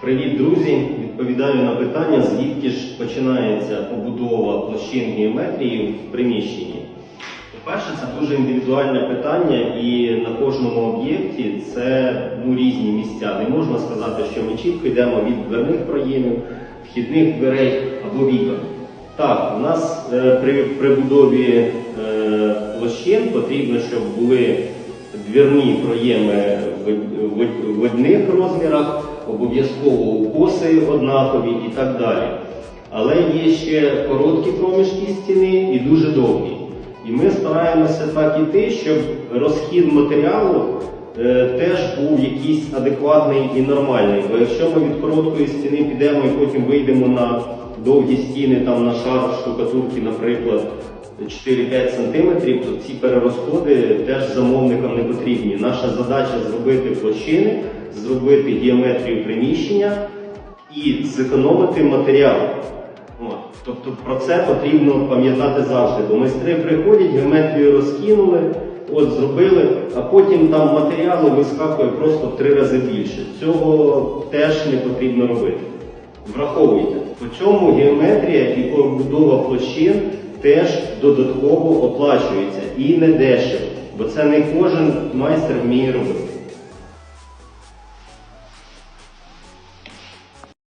Привіт, друзі! Відповідаю на питання, звідки ж починається побудова площин геометрії в приміщенні. По-перше, це дуже індивідуальне питання, і на кожному об'єкті це ну, різні місця. Не можна сказати, що ми чітко йдемо від дверних проємів, вхідних дверей або вікон. Так, у нас е, при, при будові е, площин потрібно, щоб були двірні проєми в, одних розмірах, обов'язково укоси однакові і так далі. Але є ще короткі проміжки стіни і дуже довгі. І ми стараємося так іти, щоб розхід матеріалу е, теж був якийсь адекватний і нормальний. Бо якщо ми від короткої стіни підемо і потім вийдемо на довгі стіни, там на шар штукатурки, наприклад, 4-5 см, то ці перерозходи теж замовникам не потрібні. Наша задача зробити площини, зробити геометрію приміщення і зекономити матеріал. Тобто про це потрібно пам'ятати завжди, бо майстри приходять, геометрію розкинули, от зробили, а потім там матеріалу вискакує просто в три рази більше. Цього теж не потрібно робити. Враховуйте, по цьому геометрія і побудова площин теж додатково оплачується і не дешево, бо це не кожен майстер вміє робити.